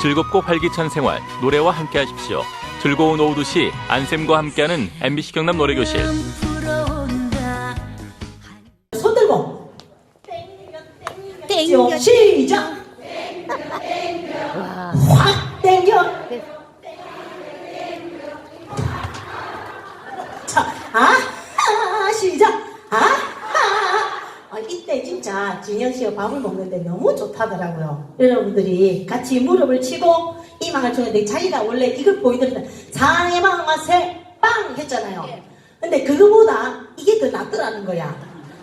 즐겁고 활기찬 생활 노래와 함께 하십시오. 즐거운 오후 2시 안쌤과 함께하는 MBC 경남 노래교실. 손 들고 땡겨 시작 진짜 진영 씨가 밥을 먹는데 너무 좋다더라고요. 여러분들이 같이 무릎을 치고 이 망을 주는데 자기가 원래 이걸 보여드린다. 사랑의 방맛에 빵 했잖아요. 근데 그거보다 이게 더 낫더라는 거야.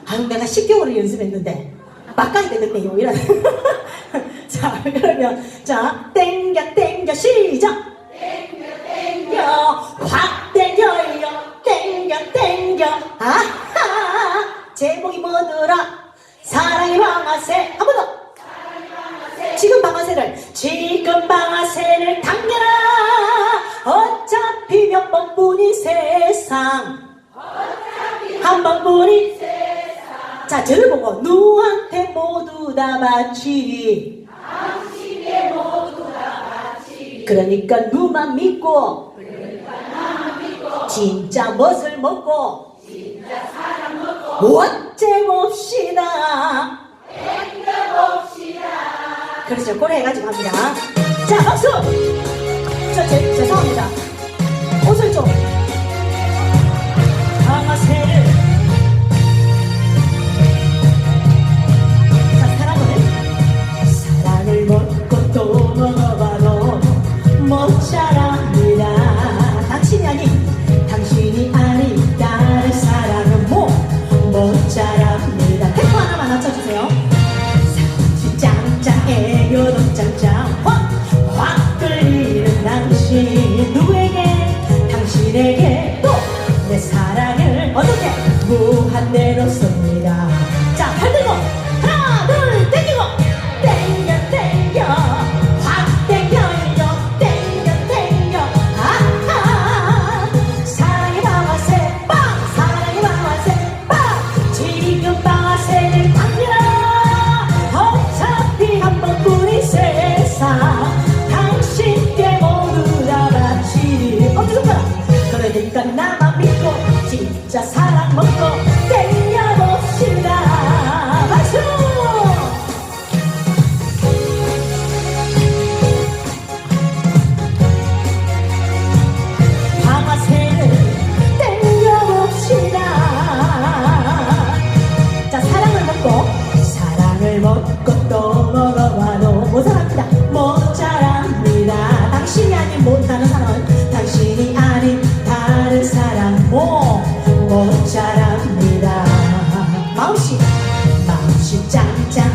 아유 내가 10개월을 연습했는데 막가야 되겠네요. 이런. 자 그러면 자 땡겨 땡겨 시작. 땡겨 땡겨. 확 지금 방아쇠를 지금 방아쇠를 당겨라 어차피 몇 번뿐인 세상 한 번뿐인 자, 저를 보고 누구한테 모두 다 바치리. 그러니까 누만 믿고. 진짜 멋을 먹고. 어째 봅시다. 그렇죠. 고래 해가지고 합니다. 자, 박수! 저, 제, 죄송합니다. 옷을 좀. 방아쇠를. 애교도 짱짱 확확 끌리는 당신 누구에게? 당신에게 또 내 사랑을 어떻게 무한대로 쏩니다. 자, 팔 들고 하나, 둘, 땡기고. 땡겨 땡겨. 확 땡겨요 땡겨 땡겨. 아하 사랑의 방아쇠 빵! 사랑의 방아쇠 빵! 지금 방아쇠를 당겨라 그러니까 나만 믿고 진짜 사랑 먹고 讲讲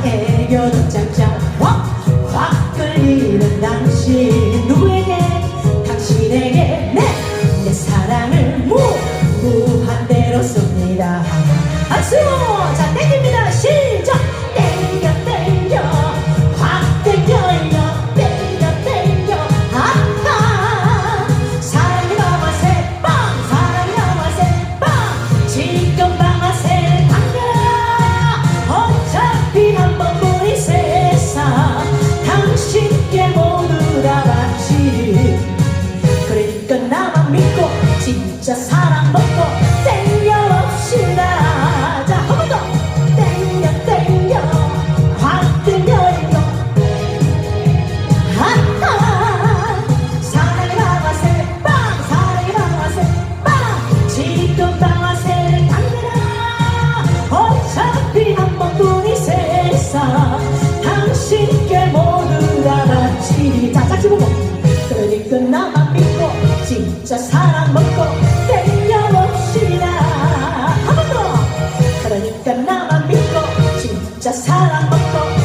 당신께 모두 다 바치리 자 짝지 보고 그러니까 나만 믿고 진짜 사랑 먹고 진짜 사랑 먹고